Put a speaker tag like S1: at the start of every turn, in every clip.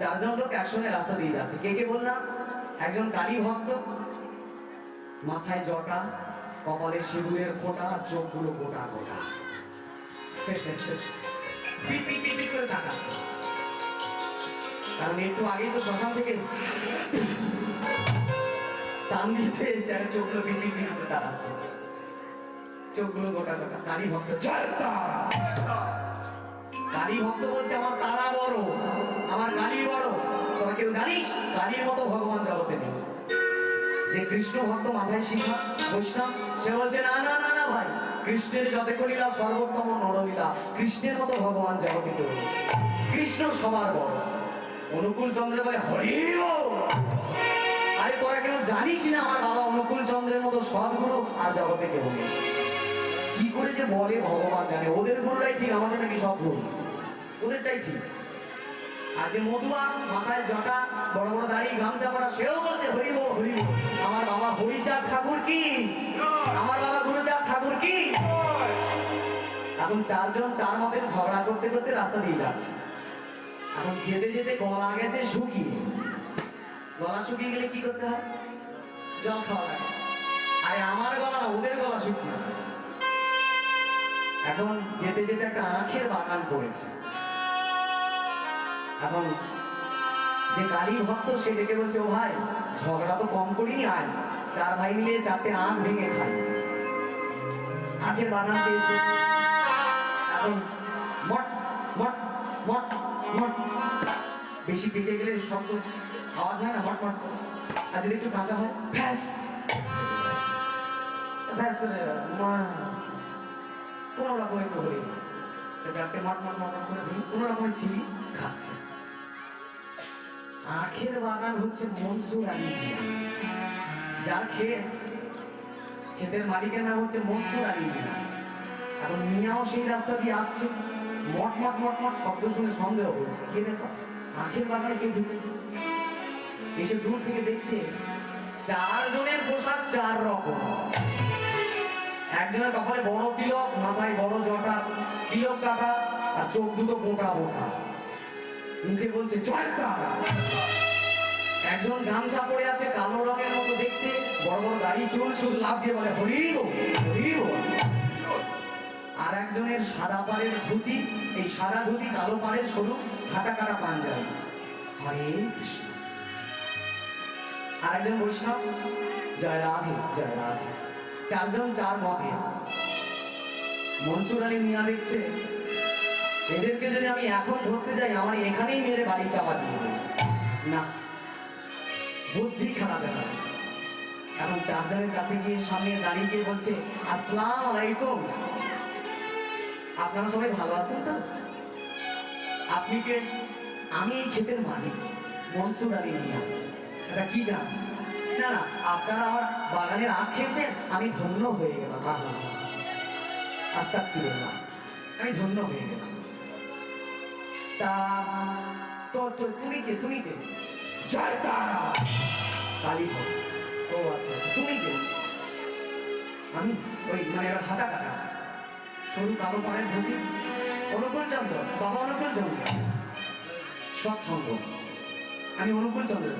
S1: চারজন লোক একসঙ্গে রাস্তা দিয়ে যাচ্ছে। কে কে বললাম? একজন কালী ভক্ত, মাথায় জটা, কপালে সিঁদুরের ফোঁটা, চোখগুলো গোটা গোটা। কারণ একটু আগেই তো শ্মশান থেকে টান দিতে এসে আর চোখগুলো পিট পিট পিট করে তাকাচ্ছে। চোখগুলো গোটা গোটা। কালী ভক্ত তারা! কালী ভক্ত বলছে, আমার তারা বড়, আমার কালী বড়। তোরা কেউ জানিস কালীর মতো ভগবান জগতে নেই। যে কৃষ্ণ ভক্ত মাথায় শিখা বৈষ্ণব, সে বলছে, না না না না ভাই, কৃষ্ণের যতে করিলা সর্বোত্তম নরলীলা, কৃষ্ণের মতো ভগবান জগতে কেউ কৃষ্ণ সবার বড়। অনুকূল চন্দ্র ভাই হরি। আরে তোরা কেন জানিস না আমার বাবা অনুকূল চন্দ্রের মতো সদ্গুরু আর জগতে কেউ নেই। কি করে যে বলে ভগবান জানে? ওদের গুরুরাই ঠিক, আমাদের নাকি সব ভুল ওদেরটাই ঠিক। আর যে মধুয়া মাথায় জটা, বড় বড় দাড়ি, গামছা পরা, সেও বলছে হরি বল হরি বল। আমার বাবা হরিচাঁদ ঠাকুর কি? আমার বাবা গুরুচাঁদ ঠাকুর কি? এখন চারজন চার মতের ঝগড়া করতে করতে রাস্তা দিয়ে যাচ্ছে। এখন যেতে যেতে গলা গেছে শুকিয়ে। গলা শুকিয়ে গেলে কি করতে হয়? জল খাওয়া লাগে। আরে আমার গলা না, ওদের গলা শুকিয়েছে এখন যেতে যেতে একটা আখের বাগান করেছে। এখন যে কালী ভক্ত, সে ডেকে বলছে, ও ভাই, ঝগড়া তো কম করিনি আয়। চার ভাই মিলে চারটে আখ ভেঙে খাই। আখের বাগান পেয়েছে এখন মট মট মট মট। বেশি পেটে গেলে শব্দ আওয়াজ হয় না, মট মট। আর যদি একটু কাঁচা হয় ভ্যাস ভ্যাস করে, মা, কোনো রকম একটু চারটে মট মট মট করে ভেঙে কোনো রকমের ছিলি খাচ্ছে আখের বাগান হচ্ছে মনসুর আলী। যার খেয়ে ক্ষেতের মালিকের নাম হচ্ছে মনসুর আলী মিয়া। এখন মিয়াও সেই রাস্তা দিয়ে আসছে। মট মট মট মট শব্দ শুনে সন্দেহ হয়েছে কে দেখো? আখের বাগানে কেউ ঢুকেছে? এসে দূর থেকে দেখছে চারজনের পোশাক চার রকম। একজনের কপালে বড় তিলক, মাথায় বড় জটা, তিলক কাটা, আর চোখ দুটো মোটা মোটা মুখে বলছে জয় একজন গামছা পরে আছে কালো রঙের মতো দেখতে, বড় বড় দাড়ি, চুল শুধু লাভ দিয়ে বলে, হরি আর একজনের সাদা পাড়ের ধুতি, এই সাদা ধুতি কালো পাড়ের সরু হাতা কাটা পাঞ্জাবি। হরে কৃষ্ণ। আর একজন বৈষ্ণব, জয় রাধে জয় রাধে। চারজন চার মতে। মনসুর আলী মিয়া দেখছে, এদেরকে যদি আমি এখন ধরতে যাই আমার এখানেই মেরে বাড়ি চাপা দিয়ে না, বুদ্ধি খারাপ ব্যাপার। এখন চারজনের কাছে গিয়ে সামনে দাঁড়িয়ে গিয়ে বলছে, আসসালাম আলাইকুম। আপনারা সবাই ভালো আছেন তো? আপনি কে? আমি এই ক্ষেতের মালিক, মনসুর আলী মিয়া। এটা কি জান না না আপনারা আমার বাগানের আখ খেয়েছেন? আমি ধন্য হয়ে গেলাম। আস্তাক আমি ধন্য হয়ে গেলাম। তা তুমি কে তুমি কে? আচ্ছা আচ্ছা ওই মানে হাতা কাটা। সরু কালো ধুতি। অনুকূল চন্দ্র। বাবা অনুকূল চন্দ্র। সৎসঙ্গ। আমি অনুকূল চন্দ্র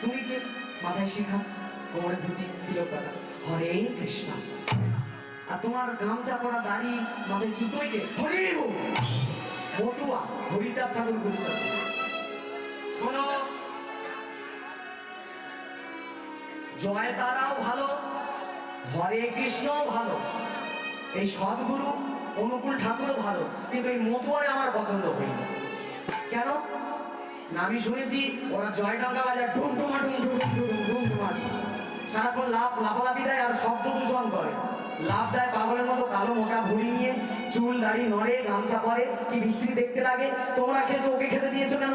S1: তুমি কে? মাথায় শিখা, কোমরে ধুতি, তিলক পাতা হরে কৃষ্ণ। আর তোমার গামছা পড়া দাড়ি মাথায় জুতোই কে হরে। মতুয়া, হরিচাঁদ ঠাকুর গুরুচাঁদ। শোনো, জয় তারাও ভালো, হরে কৃষ্ণও ভালো। এই সদ্গুরু, অনুকূল ঠাকুরও ভালো, কিন্তু এই মতুয়ারে আমার পছন্দ হয়নি। কেন? আমি শুনেছি ওরা জয় টাকা বাজার ডুম ডুম ডুম ডুম সারাক্ষণ লাভ লাফালাফি দেয় আর শব্দ দূষণ করে। লাভ দেয় পাগলের মতো কালো মোটা ভুড়ি নিয়ে, চুল দাড়ি নড়ে, গামছা পরে, কি বিশ্রী দেখতে লাগে? তোমরা খেয়েছো, ওকে খেতে দিয়েছ কেন?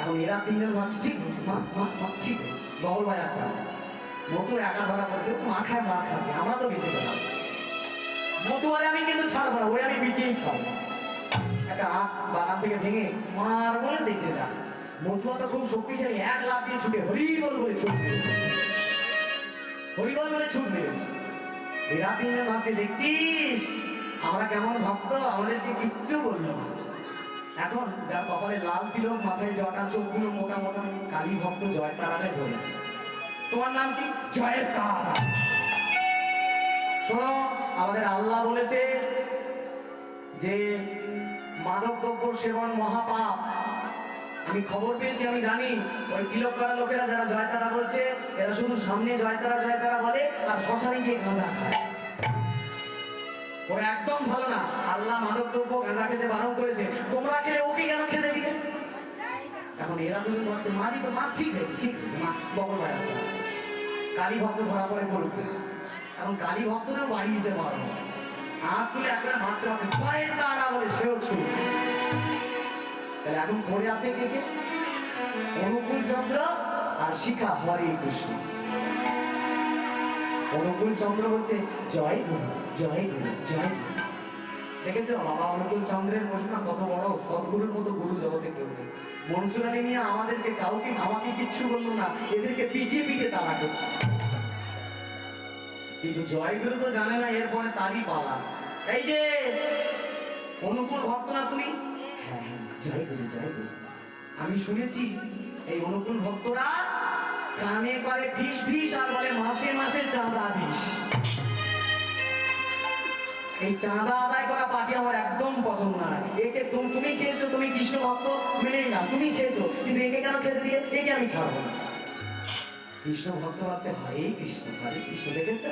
S1: এখন এরা তিনজন ভাবছে, ঠিক হয়েছে মা মা মা, ঠিক হয়েছে বগল বাজাচ্ছে নতুন একা ধরা পড়েছে। মা খায়, মা খাবে আমরা তো বেঁচে গেলাম। মতুয়ারে আমি কিন্তু ছাড়বো না ওই আমি পিটিয়েই ছাড়বো। একটা বাগান থেকে ভেঙে মার বলে দেখে যা মতুয়া তো খুব শক্তিশালী, এক লাখ দিয়ে ছুটে হরিবল বলে ছুট হরিবল বলে ছুট মেরেছে। এরা তিনজন ভাবছে, দেখছিস? আমরা কেমন ভক্ত, আমাদেরকে কিচ্ছু বলল না। এখন যার কপালে লাল তিলক, মাথায় জটা চোখগুলো মোটা মোটা কালী ভক্ত জয় তারাকে ধরেছে। তোমার নাম কি? জয় তারা। শোনো, আমাদের আল্লাহ বলেছে যে মাদক দ্রব্য সেবন মহাপাপ। আমি খবর পেয়েছি, আমি জানি। ওই তিলক করা লোকেরা যারা জয়তারা বলছে, এরা শুধু সামনে জয়তারা জয়তারা বলে, আর শ্মশানে গিয়ে গাঁজা খায়। একদম ভালো না। আল্লাহ মাদক দ্রব্য গাঁজা খেতে বারণ করেছে। তোমরা খেলে ওকে কেন খেতে দিলে এখন এরা দুজন বলছে মারি তো, মা ঠিক হয়েছে ঠিক হয়েছে মা, বকর ভাই আছে। কালী ভক্ত ধরা পড়ে পড়ুক এখন কালী ভক্তরাও বাড়িয়েছে বড় হাত তুলে একবারে ভাত তারা বলে সেও ছুট তাহলে এখন পড়ে আছে কে কে? অনুকূল চন্দ্র আর শিখা, হরে কৃষ্ণ। অনুকূল চন্দ্র হচ্ছে জয় গুরু জয় গুরু জয় গুরু। দেখেছ? বাবা অনুকূল চন্দ্রের মহিমা কত বড়। সদ্গুরুর মতো গুরু জগতে কেউ নেই। মনসুরানি নিয়ে আমাদেরকে কাউকে, আমাকে কিচ্ছু বলল না। এদেরকে পিছিয়ে পিছিয়ে তালা করছে। কিন্তু জয়গুরু তো জানে না, এরপরে তারই পালা। এই যে অনুকূল ভক্ত না তুমি? হ্যাঁ হ্যাঁ গুরু আমি শুনেছি এই অনুকূল ভক্তরা কানে করে ফিস ফিস আর বলে মাসে মাসে চাঁদা দিস এই চাঁদা আদায় করা পার্টি আমার একদম পছন্দ না। একে তুমি তুমি খেয়েছো তুমি কৃষ্ণ ভক্ত মেনেই না। তুমি খেয়েছো কিন্তু একে কেন খেতে দিয়ে একে আমি ছাড়বো না? কৃষ্ণ ভক্ত আছে হরে কৃষ্ণ হরে কৃষ্ণ দেখেছ?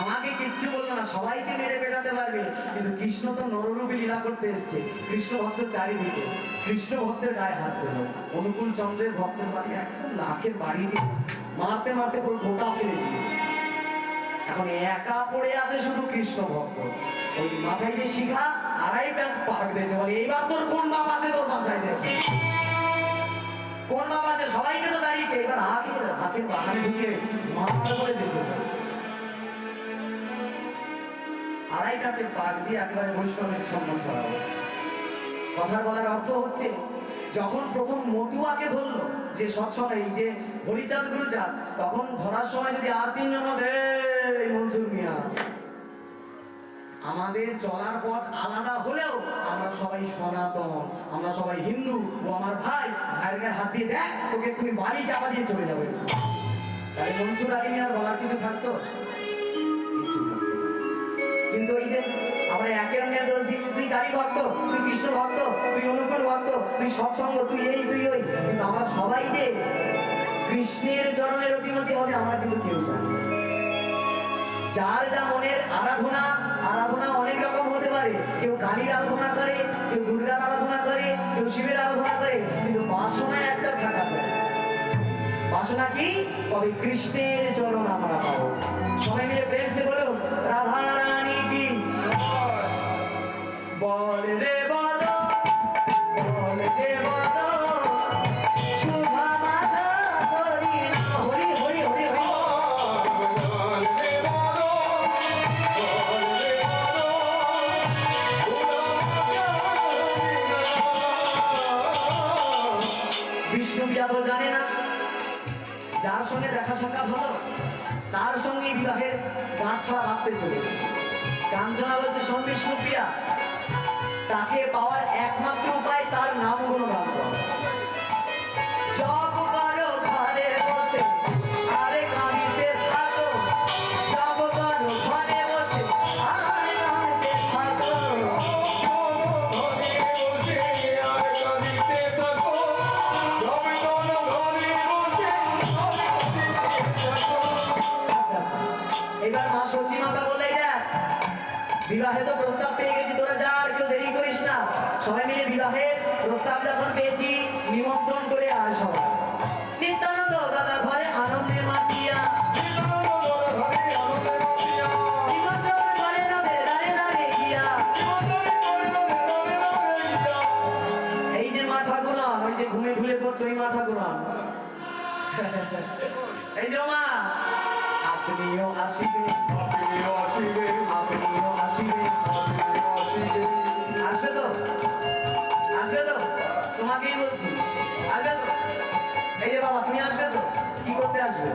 S1: আমাকে কিচ্ছু বলল না, সবাইকে মেরে পেটাতে পারবে। কিন্তু কৃষ্ণ তো নররূপে লীলা করতে এসছে। কৃষ্ণ ভক্ত চারিদিকে, কৃষ্ণ ভক্তের গায়ে হাত দিল অনুকূল চন্দ্রের ভক্তের বাড়ি একদম লাখের বাড়ি দিয়ে মারতে মারতে পুরো গোটা ফেলে দিয়েছে। এখন একা পড়ে আছে শুধু কৃষ্ণ ভক্ত। ওই মাথায় যে শিখা, আড়াই প্যাচ পাক দিয়েছে। বলে, এইবার তোর কোন বাপ আছে তোর মাথায় দেখে? কোন বাপ আছে? সবাইকে তো দাঁড়িয়েছে। এবার আগে হাতের বাগানে ঢুকে মার করে দেখতে। আড়াই কাছে পাক দিয়ে একবারে বৈষ্ণবের ছন্ন ছড়া কথা বলার অর্থ হচ্ছে যখন প্রথম মতুয়াকে ধরলো যে সৎসঙ্গে এই যে হরিচাঁদ গুরুচাঁদ তখন ধরার সময় যদি আর তিনজন বলে, "এই মনসুর মিয়া। আমাদের চলার পথ আলাদা হলেও আমরা সবাই সনাতন আমরা সবাই হিন্দু ও আমার ভাই ভাইয়ের হাত দিয়ে দেখ তোকে তুমি বাড়ি চাপা দিয়ে চলে যাবে। তাই মনসুর আলী মিয়ার বলার কিছু থাকতো। যে আমরা একের অন্যের দোষ দিই। তুই কালী ভক্ত, তুই কৃষ্ণ ভক্ত, তুই অনুকূল ভক্ত, তুই সৎসঙ্গ, তুই এই, তুই ওই। কিন্তু আমরা সবাই যে কৃষ্ণের চরণের অতিমতি হবে, আমরা কিন্তু কেউ জানি। যার যা মনের আরাধনা আরাধনা অনেক রকম হতে পারে। কেউ কালীর আরাধনা করে, কেউ দুর্গার আরাধনা করে, কেউ শিবের আরাধনা করে, কিন্তু বাসনা একটা থাকা চাই বাসনা কি কবি কৃষ্ণের চরণ আমরা পাবো। সবাই মিলে প্রেম সে বলো রাধা কি বল রে যার সঙ্গে দেখা সাক্ষাৎ হলো, তার সঙ্গে বিবাহের গান ভাবতে চলেছে। ছড়া বলছে সন্দীপ সুপ্রিয়া। তাকে পাওয়ার একমাত্র উপায় তার নামগুলো গান ঘরে এই যে মা ঠাকুরন ওই যে ঠাকুরন। এই আপনিও আপনিও আসবে তো? আসবে তো? তোমাকেই বলছি। আসবে তো? এই যে বাবা, তুমি আসবে তো? কি করতে আসবে?